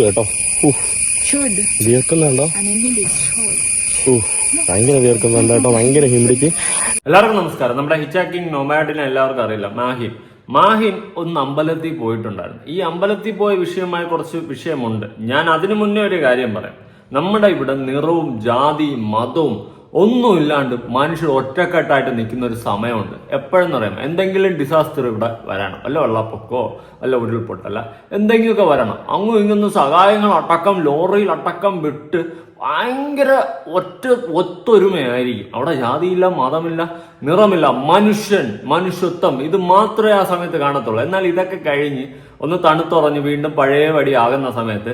കേട്ടോ. വിയർക്കുന്നുണ്ടോ? ഭയങ്കര വിയർക്കുന്നുണ്ട് കേട്ടോ. ഭയങ്കര ഹ്യൂമിഡിറ്റി എല്ലാവർക്കും നമസ്കാരം. നമ്മുടെ ഹിച്ചാക്കിംഗ് നൊമാഡിനെ എല്ലാവർക്കും അറിയില്ല. മാഹിൻ മാഹിൻ ഒന്ന് അമ്പലത്തിൽ പോയിട്ടുണ്ടായിരുന്നു. ഈ അമ്പലത്തിൽ പോയ വിഷയമായി കുറച്ച് വിഷയമുണ്ട്. ഞാൻ അതിനു മുന്നേ ഒരു കാര്യം പറയാം. നമ്മുടെ ഇവിടെ നിറവും ജാതിയും മതവും ഒന്നുമില്ലാണ്ട് മനുഷ്യർ ഒറ്റക്കെട്ടായിട്ട് നിൽക്കുന്ന ഒരു സമയമുണ്ട്. എപ്പോഴെന്ന് പറയാം എന്തെങ്കിലും ഡിസാസ്റ്റർ ഇവിടെ വരണം. അല്ല വെള്ളപ്പൊക്കോ വല്ല ഉരുൾപൊട്ടല്ല എന്തെങ്കിലുമൊക്കെ വരണം. അങ്ങും ഇങ്ങൊന്നും സഹായങ്ങൾ അടക്കം ലോറിയിൽ അടക്കം വിട്ട് ഭയങ്കര ഒറ്റ ഒത്തൊരുമയായിരിക്കും. അവിടെ ജാതിയില്ല മതമില്ല നിറമില്ല. മനുഷ്യൻ മനുഷ്യത്വം. ഇത് മാത്രമേ ആ സമയത്ത് കാണത്തുള്ളൂ. എന്നാൽ ഇതൊക്കെ കഴിഞ്ഞ് ഒന്ന് തണുത്തുറഞ്ഞ് വീണ്ടും പഴയപടി ആകുന്ന സമയത്ത്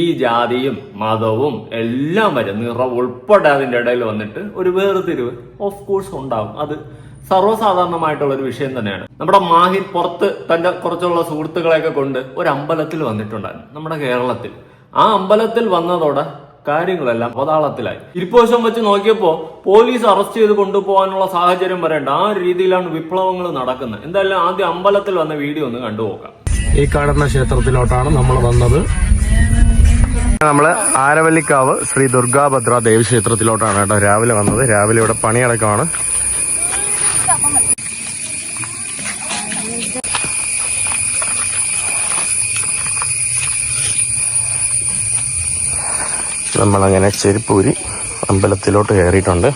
ഈ ജാതിയും മതവും എല്ലാം വരും നിറം ഉൾപ്പെടെ അതിന്റെ ഇടയിൽ വന്നിട്ട് ഒരു വേർതിരിവ് ഓഫ് കോഴ്സ് ഉണ്ടാവും അത് സർവസാധാരണമായിട്ടുള്ള ഒരു വിഷയം തന്നെയാണ്. നമ്മുടെ മാഹിർ പുറത്ത് തന്റെ കുറച്ചുള്ള സുഹൃത്തുക്കളെയൊക്കെ കൊണ്ട് ഒരു അമ്പലത്തിൽ വന്നിട്ടുണ്ടായിരുന്നു നമ്മുടെ കേരളത്തിൽ. ആ അമ്പലത്തിൽ വന്നതോടെ കാര്യങ്ങളെല്ലാം പതാളത്തിലായി ഇരിപ്പോശം വെച്ച് നോക്കിയപ്പോ പോലീസ് അറസ്റ്റ് ചെയ്ത് കൊണ്ടുപോകാനുള്ള സാഹചര്യം വരേണ്ട ആ രീതിയിലാണ് വിപ്ലവങ്ങൾ നടക്കുന്നത്. എന്തായാലും ആദ്യം അമ്പലത്തിൽ വന്ന വീഡിയോ ഒന്ന് കണ്ടുപോക്കാം ഈ കാണുന്ന ക്ഷേത്രത്തിലോട്ടാണ് നമ്മൾ വന്നത്. നമ്മൾ ആരവല്ലിക്കാവ് ശ്രീ ദുർഗാഭദ്ര ദേവി ക്ഷേത്രത്തിലോട്ടാണ് കേട്ടോ രാവിലെ വന്നത്. രാവിലെ ഇവിടെ പണിയടക്കമാണ്. നമ്മളങ്ങനെ ചെരുപ്പൂരി അമ്പലത്തിലോട്ട് കയറിയിട്ടുണ്ട്.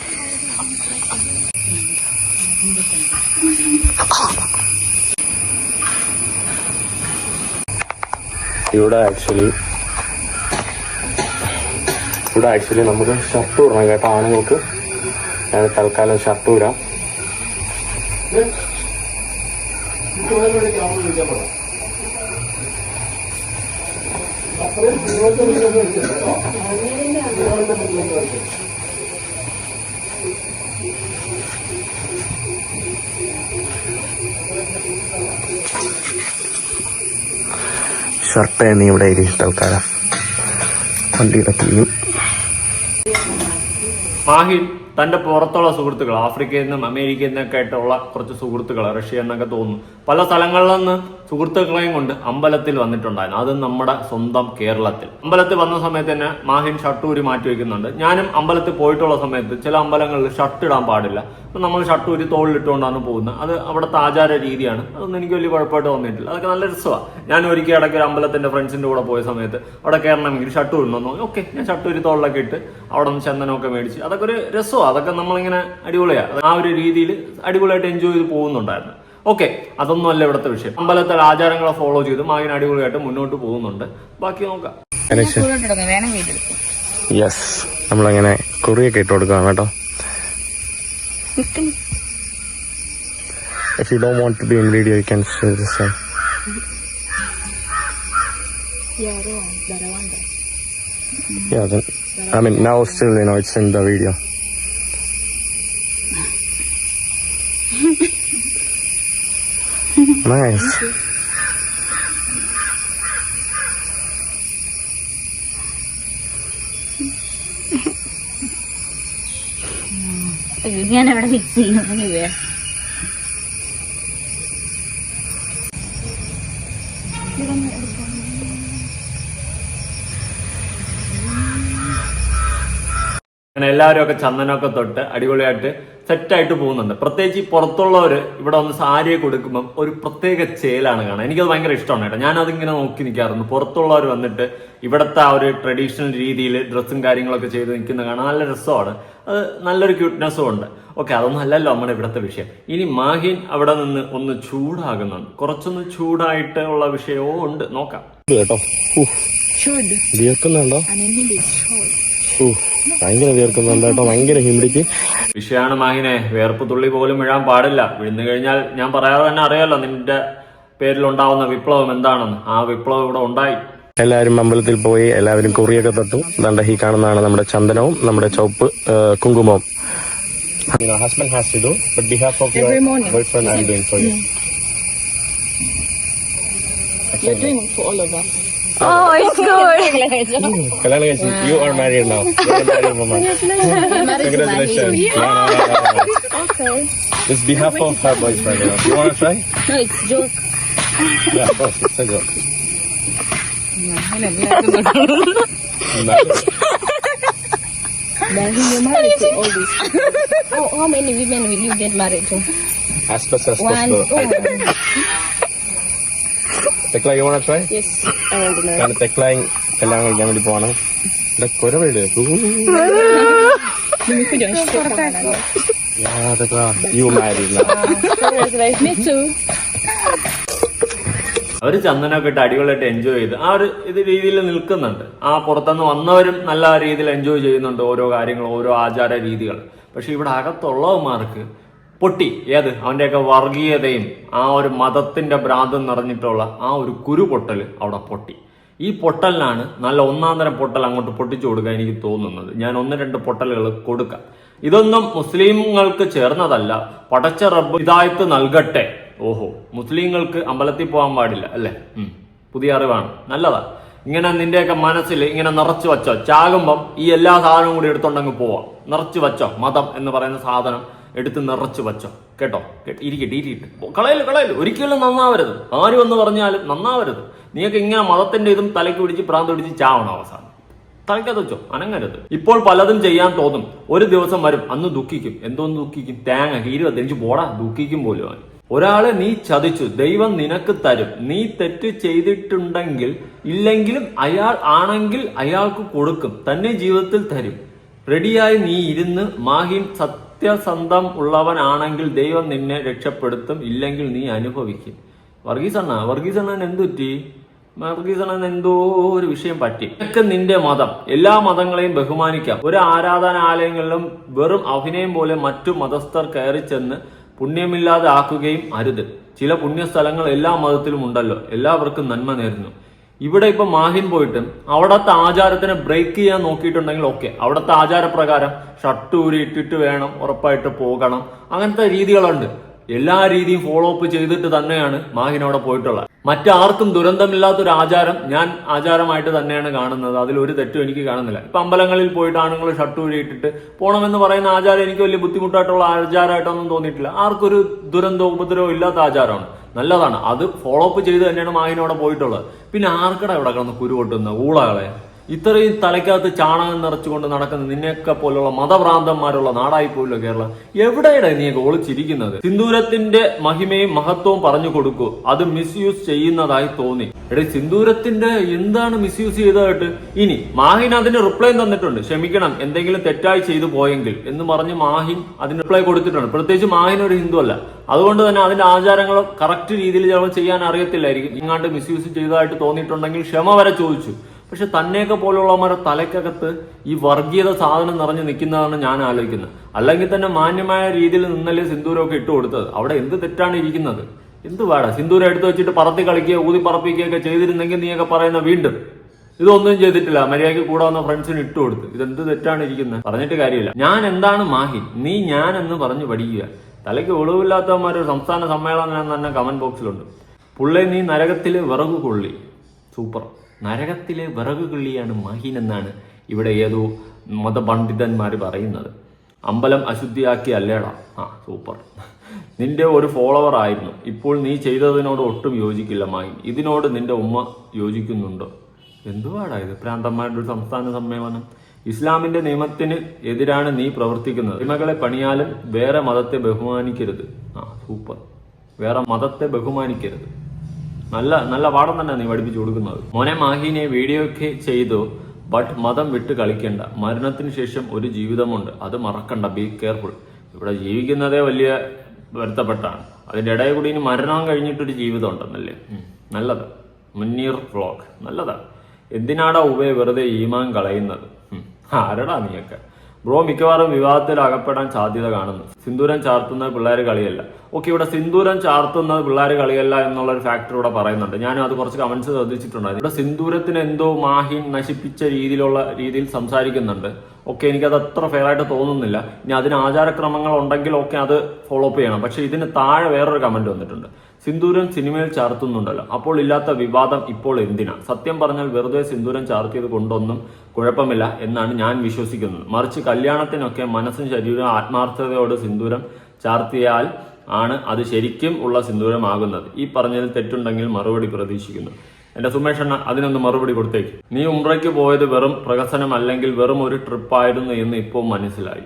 ഇവിടെ ആക്ച്വലി ഇവിടെ ആക്ച്വലി നമുക്ക് ഷർട്ട് ഇടണം കേട്ടോ. ആണുങ്ങൾക്ക് ഞാൻ തൽക്കാലം ഷർട്ട് ഇടാം. ഷർട്ട് നീ ഇവിടെ ഇരി തൽക്കാലം വണ്ടിയുടെ തീയും മാഹിൻ തന്റെ പുറത്തുള്ള സുഹൃത്തുക്കൾ ആഫ്രിക്കയിൽ നിന്നും അമേരിക്കയിൽ നിന്നൊക്കെ ആയിട്ടുള്ള കുറച്ച് സുഹൃത്തുക്കൾ റഷ്യ എന്നൊക്കെ തോന്നുന്നു. പല സ്ഥലങ്ങളിൽ നിന്ന് സുഹൃത്തുക്കളെയും കൊണ്ട് അമ്പലത്തിൽ വന്നിട്ടുണ്ടായിരുന്നു. അത് നമ്മുടെ സ്വന്തം കേരളത്തിൽ. അമ്പലത്തിൽ വന്ന സമയത്ത് തന്നെ മാഹിൻ ഷട്ടൂരി മാറ്റി വെക്കുന്നുണ്ട്. ഞാനും അമ്പലത്തിൽ പോയിട്ടുള്ള സമയത്ത് ചില അമ്പലങ്ങളിൽ ഷർട്ട് ഇടാൻ പാടില്ല. അപ്പൊ നമ്മൾ ഷട്ടൂരി തോളിലിട്ടുകൊണ്ടാണ് പോകുന്നത്. അത് അവിടുത്തെ ആചാര രീതിയാണ്. അതൊന്നും എനിക്ക് വലിയ കുഴപ്പമായിട്ട് തോന്നിയിട്ടില്ല. അതൊക്കെ നല്ല രസമാണ് ഞാൻ ഒരിക്കൽ ഇടയ്ക്ക് ഒരു അമ്പലത്തിന്റെ ഫ്രണ്ട്സിന്റെ കൂടെ പോയ സമയത്ത് അവിടെ കയറണമെങ്കിൽ ഷർട്ട് ഇടണമെന്ന് ഓക്കെ ഞാൻ ഷട്ടൂരി തോളിലൊക്കെ ഇട്ട് അവിടെ നിന്ന് ചന്ദനമൊക്കെ മേടിച്ച്. അതൊക്കെ ഒരു രസമാണ് അതൊക്കെ നമ്മളിങ്ങനെ അടിപൊളിയാണ് ആ ഒരു രീതിയിൽ അടിപൊളിയായിട്ട് എൻജോയ് ചെയ്ത് പോകുന്നുണ്ടായിരുന്നു. ഓക്കെ അതൊന്നും അല്ല ഇവിടുത്തെ വിഷയം അമ്പലത്തെ ആചാരങ്ങളെ ഫോളോ ചെയ്ത് മാഗിന് അടിപൊളിയായിട്ട് മുന്നോട്ട് പോകുന്നുണ്ട് ബാക്കി നോക്കാം. യെസ് നമ്മളങ്ങനെ കുറിയൊക്കെ ഇട്ട് കൊടുക്കാം കേട്ടോ If you don't want to be in video, you can can this one. Yeah, I don't want that. Yeah, then, I mean now still you know it's in the video. Nice. ഞാൻ അവിടെ fix ചെയ്യുന്നു. എല്ലാവരും ഒക്കെ ചന്ദനമൊക്കെ തൊട്ട് അടിപൊളിയായിട്ട് സെറ്റായിട്ട് പോകുന്നുണ്ട്. പ്രത്യേകിച്ച് ഈ പുറത്തുള്ളവർ ഇവിടെ വന്ന് സാരിയെ കൊടുക്കുമ്പം ഒരു പ്രത്യേക ചേലാണ് കാണാൻ. എനിക്കത് ഭയങ്കര ഇഷ്ടമാണ് കേട്ടോ. ഞാനതിങ്ങനെ നോക്കി നിൽക്കാറുണ്ട്. പുറത്തുള്ളവർ വന്നിട്ട് ഇവിടുത്തെ ആ ഒരു ട്രഡീഷണൽ രീതിയിൽ ഡ്രസ്സും കാര്യങ്ങളൊക്കെ ചെയ്ത് നിൽക്കുന്ന കാണാൻ നല്ല രസമാണ്. അത് നല്ലൊരു ക്യൂട്ട്നെസ്സും ഉണ്ട്. ഓക്കെ അതൊന്നും അല്ലല്ലോ നമ്മുടെ ഇവിടുത്തെ വിഷയം. ഇനി മാഹിൻ അവിടെ നിന്ന് ഒന്ന് ചൂടാകുന്നുണ്ട്. കുറച്ചൊന്ന് ചൂടായിട്ട് ഉള്ള വിഷയവും ഉണ്ട്. നോക്കാം. കേട്ടോ. ഭയങ്കര വിയർക്കുന്നുണ്ട് കേട്ടോ. ഭയങ്കര ഹ്യൂമിഡിറ്റി വിഷയമാണ് മാഹിനെ. വേർപ്പ് തുള്ളി പോലും വീഴാൻ പാടില്ല. വിഴുന്നു കഴിഞ്ഞാൽ ഞാൻ പറയാതെ തന്നെ അറിയാലോ നിന്റെ പേരിൽ പേരിലുണ്ടാവുന്ന വിപ്ലവം എന്താണെന്ന്. ആ വിപ്ലവം ഇവിടെ ഉണ്ടായി. എല്ലാവരും അമ്പലത്തിൽ പോയി എല്ലാവരും കുറിയൊക്കെ തട്ടു. ദണ്ട ഹീ കാണുന്നതാണ് നമ്മുടെ ചന്ദനവും നമ്മുടെ ചുവപ്പ് കുങ്കുമവും. Husband has to do but behalf of your Every morning. Boy friend I doing for you You're doing for all of us. Oh, oh, it's good. Congratulations. You are married now. You are married woman. Congratulations. Yeah. Okay. It's behalf of her boyfriend. You know. You want to try? No, it's joke. Yeah, of course. It's a joke. Then you're married to all these. people. Oh, how many women will you get married to? As best as possible. oh. Thekla you want try yes, I want to know കാരണം തെക്ലായും കല്യാണം കഴിക്കാൻ വേണ്ടി പോവാണ്. ഇവിടെ you marry Me too. അവർ ചന്ദനമൊക്കെ ഇട്ട് അടിപൊളിയായിട്ട് എൻജോയ് ചെയ്ത് ആ ഒരു ഇത് രീതിയിൽ നിൽക്കുന്നുണ്ട്. ആ പുറത്തുനിന്ന് വന്നവരും നല്ല രീതിയിൽ എൻജോയ് ചെയ്യുന്നുണ്ട് ഓരോ കാര്യങ്ങളും ഓരോ ആചാര രീതികൾ. പക്ഷെ ഇവിടെ അകത്തുള്ളവന്മാർക്ക് പൊട്ടി. ഏത്? അവന്റെയൊക്കെ വർഗീയതയും ആ ഒരു മതത്തിന്റെ ഭ്രാന്തം നിറഞ്ഞിട്ടുള്ള ആ ഒരു കുരു പൊട്ടൽ അവിടെ പൊട്ടി. ഈ പൊട്ടലിനാണ് നല്ല ഒന്നാം തരം പൊട്ടൽ അങ്ങോട്ട് പൊട്ടിച്ചു കൊടുക്കാൻ എനിക്ക് തോന്നുന്നത്. ഞാൻ ഒന്ന് രണ്ട് പൊട്ടലുകൾ കൊടുക്കാം. ഇതൊന്നും മുസ്ലിങ്ങൾക്ക് ചേർന്നതല്ല. പടച്ച റബ്ബ് ഇതായിട്ട് നൽകട്ടെ. ഓഹോ മുസ്ലിങ്ങൾക്ക് അമ്പലത്തിൽ പോകാൻ പാടില്ല അല്ലേ? പുതിയ അറിവാണ്. നല്ലതാ. ഇങ്ങനെ നിന്റെയൊക്കെ മനസ്സിൽ ഇങ്ങനെ നിറച്ചു വച്ചോ. ചാകുമ്പം ഈ എല്ലാ സാധനവും കൂടി എടുത്തോണ്ടങ്ങ് പോവാം. നിറച്ചു വച്ചോ. മതം എന്ന് പറയുന്ന സാധനം എടുത്ത് നിറച്ച് വച്ചോ. കേട്ടോ? കേട്ടോ ഇരിക്കട്ടെ ഇരിക്കട്ടെ കളയൽ കളയൽ. ഒരിക്കലും നന്നാവരുത്. ആരും എന്ന് പറഞ്ഞാലും നന്നാവരുത്. നീയൊക്കെ ഇങ്ങനെ മതത്തിന്റെ ഇതും തലയ്ക്ക് പിടിച്ച് പ്രാന്ത് പിടിച്ച് ചാവണം അവസാനം. തലയ്ക്കത് വെച്ചോ. അനങ്ങരുത്. ഇപ്പോൾ പലതും ചെയ്യാൻ തോന്നും. ഒരു ദിവസം വരും. അന്ന് ദുഃഖിക്കും. എന്തോന്ന് ദുഃഖിക്കും? തേങ്ങ ഇരുപത്തഞ്ച് പോടാ. ദുഃഖിക്കും പോലും ഒരാളെ നീ ചതിച്ചു. ദൈവം നിനക്ക് തരും. നീ തെറ്റ് ചെയ്തിട്ടുണ്ടെങ്കിൽ ഇല്ലെങ്കിലും അയാൾ ആണെങ്കിൽ അയാൾക്ക് കൊടുക്കും. തന്നെ ജീവിതത്തിൽ തരും. റെഡിയായി നീ ഇരുന്ന് മാഹിൻ സത്യസന്ധം ഉള്ളവനാണെങ്കിൽ ദൈവം നിന്നെ രക്ഷപ്പെടുത്തും ഇല്ലെങ്കിൽ നീ അനുഭവിക്കും. വർഗീസണ്ണ വർഗീസണ്ണൻ എന്തുറ്റി വർഗീസണ്ണൻ എന്തു ഒരു വിഷയം പറ്റി. നിനക്ക് നിന്റെ മതം എല്ലാ മതങ്ങളെയും ബഹുമാനിക്കാം. ഒരു ആരാധനാലയങ്ങളിലും വെറും അഭിനയം പോലെ മറ്റു മതസ്ഥർ കയറി ചെന്ന് പുണ്യമില്ലാതെ ആക്കുകയും അരുത്. ചില പുണ്യസ്ഥലങ്ങൾ എല്ലാ മതത്തിലും ഉണ്ടല്ലോ. എല്ലാവർക്കും നന്മ നേരുന്നു. ഇവിടെ ഇപ്പൊ മാഹിൻ പോയിട്ട് അവിടത്തെ ആചാരത്തിനെ ബ്രേക്ക് ചെയ്യാൻ നോക്കിയിട്ടുണ്ടെങ്കിൽ ഓക്കെ അവിടത്തെ ആചാരപ്രകാരം ഷർട്ട് ഊരി ഇട്ടിട്ട് വേണം ഉറപ്പായിട്ട് പോകണം. അങ്ങനത്തെ രീതികളുണ്ട്. എല്ലാ രീതിയും ഫോളോ അപ്പ് ചെയ്തിട്ട് തന്നെയാണ് മാഹിൻ അവിടെ പോയിട്ടുള്ളത്. മറ്റാർക്കും ദുരന്തമില്ലാത്തൊരു ആചാരം ഞാൻ ആചാരമായിട്ട് തന്നെയാണ് കാണുന്നത്. അതിൽ ഒരു തെറ്റും എനിക്ക് കാണുന്നില്ല. ഇപ്പൊ അമ്പലങ്ങളിൽ പോയിട്ട് ആണുങ്ങൾ ഷർട്ട് ഊരി ഇട്ടിട്ട് പോകണമെന്ന് പറയുന്ന ആചാരം എനിക്ക് വലിയ ബുദ്ധിമുട്ടായിട്ടുള്ള ആചാരമായിട്ടൊന്നും തോന്നിയിട്ടില്ല. ആർക്കൊരു ദുരന്തവും ഉപദ്രവവും ഇല്ലാത്ത ആചാരമാണ്. നല്ലതാണ്. അത് ഫോളോ അപ്പ് ചെയ്ത് തന്നെയാണ് മാഹിനോടെ പോയിട്ടുള്ളത്. പിന്നെ ആർക്കട ഇവിടെ കിടന്ന് കുരു പൊട്ടുന്ന ഊളകളെ. ഇത്രയും തലയ്ക്കകത്ത് ചാണകം നിറച്ചുകൊണ്ട് നടക്കുന്ന നിന്നെയൊക്കെ പോലുള്ള മതഭ്രാന്തന്മാരുള്ള നാടായി പോലുള്ള കേരളം. എവിടെയാണ് നീയൊക്കെ ഒളിച്ചിരിക്കുന്നത്? സിന്ദൂരത്തിന്റെ മഹിമയും മഹത്വവും പറഞ്ഞു കൊടുക്കൂ. അത് മിസ്യൂസ് ചെയ്യുന്നതായി തോന്നി. എടേ സിന്ദൂരത്തിന്റെ എന്താണ് മിസ്യൂസ് ചെയ്തതായിട്ട്? ഇനി മാഹിൻ അതിന് റിപ്ലൈ തന്നിട്ടുണ്ട്. ക്ഷമിക്കണം എന്തെങ്കിലും തെറ്റായി ചെയ്തു പോയെങ്കിൽ എന്ന് പറഞ്ഞ് മാഹിൻ അതിന് റിപ്ലൈ കൊടുത്തിട്ടുണ്ട്. പ്രത്യേകിച്ച് മാഹിൻ ഒരു ഹിന്ദു അല്ല. അതുകൊണ്ട് തന്നെ അതിന്റെ ആചാരങ്ങൾ കറക്റ്റ് രീതിയിൽ ചിലപ്പോൾ ചെയ്യാൻ അറിയത്തില്ലായിരിക്കും. ഇങ്ങാണ്ട് മിസ്യൂസ് ചെയ്തതായിട്ട് തോന്നിയിട്ടുണ്ടെങ്കിൽ ക്ഷമ വരെ ചോദിച്ചു. പക്ഷെ തന്നെയൊക്കെ പോലുള്ളവന്മാരെ തലയ്ക്കകത്ത് ഈ വർഗീയത സാധനം നിറഞ്ഞു നിൽക്കുന്നതാണ് ഞാൻ ആലോചിക്കുന്നത്. അല്ലെങ്കിൽ തന്നെ മാന്യമായ രീതിയിൽ നിന്നല്ലേ സിന്ദൂരമൊക്കെ ഇട്ട് കൊടുത്തത്. അവിടെ എന്ത് തെറ്റാണ് ഇരിക്കുന്നത്? എന്ത് വേണം സിന്ദൂരം എടുത്തു വെച്ചിട്ട് പറത്തി കളിക്കുക ഊതി പറപ്പിക്കുകയൊക്കെ ചെയ്തിരുന്നെങ്കിൽ നീയൊക്കെ പറയുന്ന വീണ്ടും. ഇതൊന്നും ചെയ്തിട്ടില്ല. മര്യാദയ്ക്ക് കൂടെ വന്ന ഫ്രണ്ട്സിന് ഇട്ട് കൊടുത്ത്. ഇതെന്ത് തെറ്റാണ് ഇരിക്കുന്നത്? പറഞ്ഞിട്ട് കാര്യമില്ല. ഞാൻ എന്താണ് മാഹി നീ ഞാൻ എന്ന് പറഞ്ഞു പഠിക്കുക. തലയ്ക്ക് ഒളിവില്ലാത്തവന്മാർ സംസ്ഥാന സമ്മേളനം തന്നെ കമന്റ് ബോക്സിലുണ്ട് പുള്ളെ നീ നരകത്തിൽ വിറകു കൊള്ളി. സൂപ്പർ. നരകത്തിലെ വിറക് കിള്ളിയാണ് മാഹിൻ എന്നാണ് ഇവിടെ ഏതോ മതപണ്ഡിതന്മാർ പറയുന്നത്. അമ്പലം അശുദ്ധിയാക്കി അല്ലേടാ? ആ സൂപ്പർ. നിന്റെ ഒരു ഫോളോവർ ആയിരുന്നു. ഇപ്പോൾ നീ ചെയ്തതിനോട് ഒട്ടും യോജിക്കില്ല മാഹിൻ. ഇതിനോട് നിന്റെ ഉമ്മ യോജിക്കുന്നുണ്ടോ? എന്തുവാടാ ഇത്? പ്രാന്തന്മാരുടെ ഒരു സംസ്ഥാന സമ്മേളനം. ഇസ്ലാമിന്റെ നിയമത്തിന് എതിരാണ് നീ പ്രവർത്തിക്കുന്നത്. അടിമകളെ പണിയാലും വേറെ മതത്തെ ബഹുമാനിക്കരുത്. ആ സൂപ്പർ. വേറെ മതത്തെ ബഹുമാനിക്കരുത്. നല്ല നല്ല പാഠം തന്നെ നീ പഠിപ്പിച്ചു കൊടുക്കുന്നത്. മോനെ മാഹിനെ വീഡിയോ ഒക്കെ ചെയ്തു ബട്ട് മതം വിട്ട് കളിക്കണ്ട. മരണത്തിന് ശേഷം ഒരു ജീവിതമുണ്ട്. അത് മറക്കണ്ട. ബി കെയർഫുൾ ഇവിടെ ജീവിക്കുന്നതേ വലിയ വരുത്തപ്പെട്ടാണ്. അതിന്റെ ഇടയിൽ കൂടി ഇനി മരണം കഴിഞ്ഞിട്ടൊരു ജീവിതം ഉണ്ടെന്നല്ലേ നല്ലത്. മുന്നീർ വ്ളോഗ് നല്ലതാ എന്തിനാടാ ഉവേ വെറുതെ ഈമാൻ കളയുന്നത്? ആരടാ നീയൊക്കെ? ബ്രോ മിക്കവാറും വിവാദത്തിൽ അകപ്പെടാൻ സാധ്യത കാണുന്നു. സിന്ദൂരം ചാർത്തുന്നത് പിള്ളേർ കളിയല്ല. ഓക്കെ ഇവിടെ സിന്ദൂരം ചാർത്തുന്നത് പിള്ളേർ കളിയല്ല എന്നുള്ള ഒരു ഫാക്ടർ ഇവിടെ പറയുന്നുണ്ട്. ഞാനും അത് കുറച്ച് കമന്റ്സ് ശ്രദ്ധിച്ചിട്ടുണ്ടായിരുന്നു. ഇവിടെ സിന്ദൂരത്തിന് എന്തോ മാഹിൻ നശിപ്പിച്ച രീതിയിലുള്ള രീതിയിൽ സംസാരിക്കുന്നുണ്ട്. ഓക്കെ എനിക്കത് അത്ര ഫെയർ ആയിട്ട് തോന്നുന്നില്ല. ഇനി അതിന് ആചാരക്രമങ്ങൾ ഉണ്ടെങ്കിൽ ഒക്കെ അത് ഫോളോ അപ്പ് ചെയ്യണം. പക്ഷെ ഇതിന് താഴെ വേറൊരു കമന്റ് വന്നിട്ടുണ്ട്. സിന്ദൂരം സിനിമയിൽ ചാർത്തുന്നുണ്ടല്ലോ. അപ്പോൾ ഇല്ലാത്ത വിവാദം ഇപ്പോൾ എന്തിനാ? സത്യം പറഞ്ഞാൽ വെറുതെ സിന്ദൂരം ചാർത്തിയത് കൊണ്ടൊന്നും കുഴപ്പമില്ല എന്നാണ് ഞാൻ വിശ്വസിക്കുന്നത്. മറിച്ച് കല്യാണത്തിനൊക്കെ മനസ്സും ശരീരവും ആത്മാർത്ഥതയോട് സിന്ദൂരം ചാർത്തിയാൽ ആണ് അത് ശരിക്കും ഉള്ള സിന്ദൂരമാകുന്നത്. ഈ പറഞ്ഞതിൽ തെറ്റുണ്ടെങ്കിൽ മറുപടി പ്രതീക്ഷിക്കുന്നു. എന്റെ സുമേഷ് അണ്ണ അതിനൊന്ന് മറുപടി കൊടുത്തേക്ക്. നീ ഉംറയ്ക്ക് പോയത് വെറും പ്രകസനം അല്ലെങ്കിൽ വെറും ഒരു ട്രിപ്പായിരുന്നു എന്ന് ഇപ്പോൾ മനസ്സിലായി.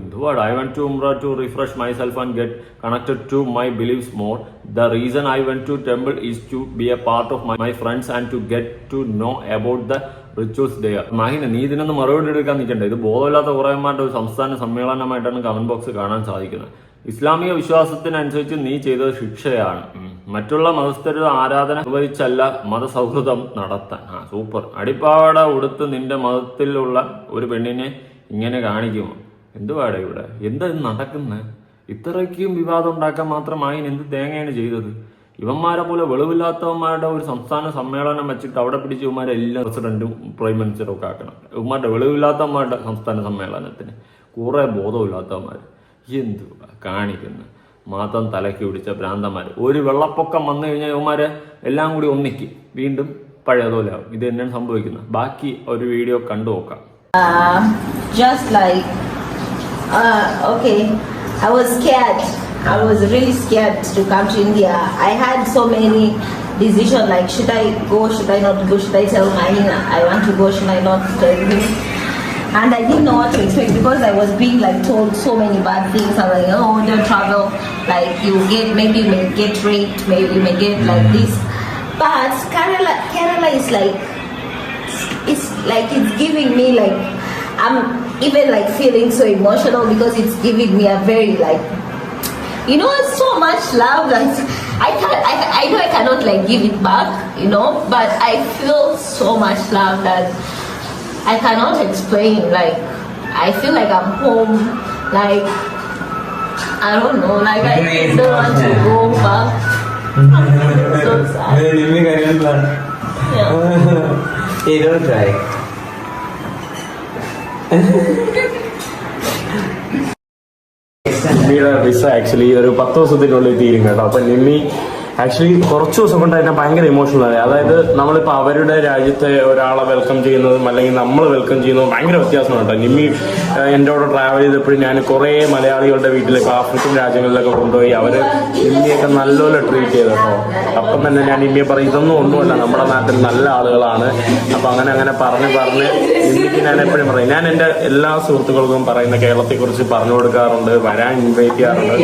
എന്തുവാട് I went to Umrah to refresh myself and get connected to my beliefs more. The reason I went to temple is to be a part of my, my friends and to get to know about the rituals day Mahina നീ ഇതിനൊന്ന് മറുപടി എടുക്കാൻ നിൽക്കണ്ട. ഇത് ബോധമില്ലാത്ത കുറേമാരുടെ ഒരു സംസ്ഥാന സമ്മേളനമായിട്ടാണ് comment box കാണാൻ സാധിക്കുന്നത്. ഇസ്ലാമിക വിശ്വാസത്തിനനുസരിച്ച് നീ ചെയ്തത് ശിക്ഷയാണ്. മറ്റുള്ള മതസ്ഥരുടെ ആരാധന നിർവഹിച്ചല്ല മതസൗഹൃദം നടത്താൻ. ആ സൂപ്പർ. അടിപ്പാവട ഉടുത്ത് നിന്റെ മതത്തിലുള്ള ഒരു പെണ്ണിനെ ഇങ്ങനെ കാണിക്കുമോ എന്തുവാടെ ഇവിടെ? എന്താ നടക്കുന്നത് ഇത്രയ്ക്കും വിവാദം ഉണ്ടാക്കാൻ മാത്രമായി എന്ത് തേങ്ങയാണ് ചെയ്തത്? ഇവന്മാരെ പോലെ വെളിവില്ലാത്തവന്മാരുടെ ഒരു സംസ്ഥാന സമ്മേളനം വെച്ചിട്ട് അവിടെ പിടിച്ച് ഇവന്മാരെ എല്ലാ പ്രസിഡന്റും പ്രൈം മിനിസ്റ്ററും ഒക്കെ ആക്കണം. ഇവന്മാരുടെ വെളിവില്ലാത്തവന്മാരുടെ സംസ്ഥാന സമ്മേളനത്തിന് കുറെ ബോധമില്ലാത്തവന്മാർ എന്തുവാ കാണിക്കുന്നു? മാത്രം തലയ്ക്ക് പിടിച്ച ഭ്രാന്തന്മാർ ഒരു വെള്ളപ്പൊക്കം വന്നു കഴിഞ്ഞാൽ ഇവന്മാരെ എല്ലാം കൂടി ഒന്നിക്കും. വീണ്ടും പഴയതുപോലെ ആവും. ഇത് തന്നെയാണ് സംഭവിക്കുന്നത് ബാക്കി ഒരു വീഡിയോ കണ്ടു നോക്കാം. Just just like, uh, okay, I was scared. I was really scared to come to India. I had so many decisions like, should I go, should I not go, should I tell Mahina I want to go, should I not tell him? And I didn't know what to expect because I was being like told so many bad things. I was like, oh, don't travel. Like you get, maybe you may get raped, maybe you may get like this. But Kerala, Kerala is like it's like it's giving me like I'm even like feeling so emotional because it's giving me a very like you know so much love that I can't I, I know I cannot like give it back you know but I feel so much love that I cannot explain like I feel like I'm home like I don't know like I don't want to go back so sad yeah. Hey, don't try. നിമ്മിയുടെ visa actually ഒരു പത്ത് ദിവസത്തിനുള്ളിൽ തീരും കേട്ടോ. അപ്പൊ Nimmi actually കുറച്ച് ദിവസം കൊണ്ട് തന്നെ ഭയങ്കര ഇമോഷണൽ ആയി അതായത് നമ്മളിപ്പോ അവരുടെ രാജ്യത്തെ ഒരാളെ വെൽക്കം ചെയ്യുന്നതും അല്ലെങ്കിൽ നമ്മൾ വെൽക്കം ചെയ്യുന്നതും ഭയങ്കര വ്യത്യാസമാണ് കേട്ടോ. നിമ്മി എന്റെ കൂടെ ട്രാവൽ ചെയ്തപ്പോഴും ഞാൻ കുറേ മലയാളികളുടെ വീട്ടിലേക്ക് ആഫ്രിക്കൻ രാജ്യങ്ങളിലൊക്കെ കൊണ്ടുപോയി അവർ നിമ്മിയൊക്കെ നല്ലപോലെ ട്രീറ്റ് ചെയ്തു കേട്ടോ അപ്പം തന്നെ ഞാൻ നിമ്മിയെ പറയും ഇതൊന്നും ഒന്നുമല്ല നമ്മുടെ നാട്ടിൽ നല്ല ആളുകളാണ്. അപ്പൊ അങ്ങനെ അങ്ങനെ പറഞ്ഞ് പറഞ്ഞ് നിമ്മിക്ക് ഞാൻ എപ്പോഴും പറയും. ഞാൻ എന്റെ എല്ലാ സുഹൃത്തുക്കൾക്കും പറയുന്ന കേരളത്തെ കുറിച്ച് പറഞ്ഞു കൊടുക്കാറുണ്ട് വരാൻ ഇൻവൈറ്റ് ചെയ്യാറുണ്ട്.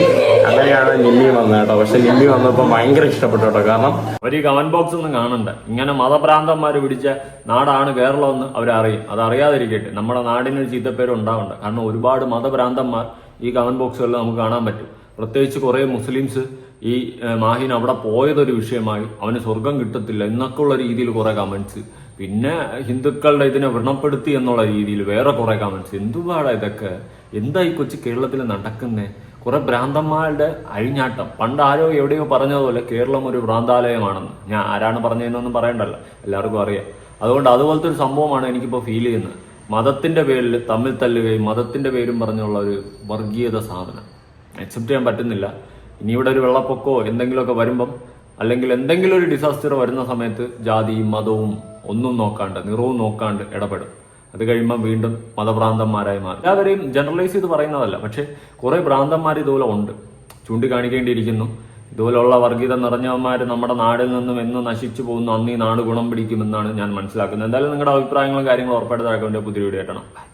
അങ്ങനെയാണ് നിമ്മി വന്നത് കേട്ടോ. പക്ഷെ നിമ്മി വന്നപ്പോൾ ഭയങ്കര ഇഷ്ടപ്പെട്ടു കേട്ടോ. കാരണം അവർ ഈ കമന്റ് ബോക്സ് ഒന്നും കാണണ്ട. ഇങ്ങനെ മതഭ്രാന്തന്മാർ പിടിച്ച നാടാണ് കേരളം എന്ന് അവരറിയും അത് അറിയാതിരിക്കട്ടെ. നമ്മുടെ നാടിനൊരു ചീത്തപ്പേരും ഉണ്ടാവണ്ട. കാരണം ഒരുപാട് മതഭ്രാന്തന്മാർ ഈ കമന്റ് ബോക്സുകളിൽ നമുക്ക് കാണാൻ പറ്റും. പ്രത്യേകിച്ച് കുറെ മുസ്ലിംസ് ഈ മാഹിൻ അവിടെ പോയതൊരു വിഷയമായി അവന് സ്വർഗം കിട്ടത്തില്ല എന്നൊക്കെയുള്ള രീതിയിൽ കുറെ കമന്റ്സ്. പിന്നെ ഹിന്ദുക്കളുടെ ഇതിനെ വ്രണപ്പെടുത്തി എന്നുള്ള രീതിയിൽ വേറെ കുറെ കമന്റ്സ്. എന്തുപാടാ ഇതൊക്കെ? എന്താ ഈ കൊച്ചു കേരളത്തിൽ നടക്കുന്നേ? കുറെ ഭ്രാന്തന്മാരുടെ അഴിഞ്ഞാട്ടം. പണ്ട് ആരോ എവിടെയോ പറഞ്ഞതുപോലെ കേരളം ഒരു ഭ്രാന്താലയമാണെന്ന്. ഞാൻ ആരാണ് പറഞ്ഞതെന്നൊന്നും പറയണ്ടല്ലോ. എല്ലാവർക്കും അറിയാം. അതുകൊണ്ട് അതുപോലത്തെ ഒരു സംഭവമാണ് എനിക്കിപ്പോൾ ഫീൽ ചെയ്യുന്നത്. മതത്തിന്റെ പേരിൽ തമ്മിൽ തല്ലുകയും മതത്തിന്റെ പേരും പറഞ്ഞുള്ള ഒരു വർഗീയത സാധനം. അക്സെപ്റ്റ് ചെയ്യാൻ പറ്റുന്നില്ല. ഇനി ഇവിടെ ഒരു വെള്ളപ്പൊക്കമോ എന്തെങ്കിലുമൊക്കെ വരുമ്പം അല്ലെങ്കിൽ എന്തെങ്കിലും ഒരു ഡിസാസ്റ്റർ വരുന്ന സമയത്ത് ജാതിയും മതവും ഒന്നും നോക്കാണ്ട് നിറവും നോക്കാണ്ട് ഇടപെടും. അത് കഴിയുമ്പോൾ വീണ്ടും മതഭ്രാന്തന്മാരായി മാറും. എല്ലാവരെയും ജനറലൈസ് ചെയ്ത് പറയുന്നതല്ല പക്ഷെ കുറെ ഭ്രാന്തന്മാർ ഇതുപോലെ ഉണ്ട്. ചൂണ്ടിക്കാണിക്കേണ്ടിയിരിക്കുന്നു. ഇതുപോലുള്ള വർഗീയത നിറഞ്ഞവന്മാർ നമ്മുടെ നാടിൽ നിന്നും എന്ന് നശിച്ചു പോകുന്നു. അന്ന് ഈ നാട് ഗുണം പിടിക്കുമെന്നാണ് ഞാൻ മനസ്സിലാക്കുന്നത്. എന്തായാലും നിങ്ങളുടെ അഭിപ്രായങ്ങളും കാര്യങ്ങളും ഉറപ്പായിട്ട് താഴെ പുതിയ വീഡിയോ ആയിട്ടാണ്.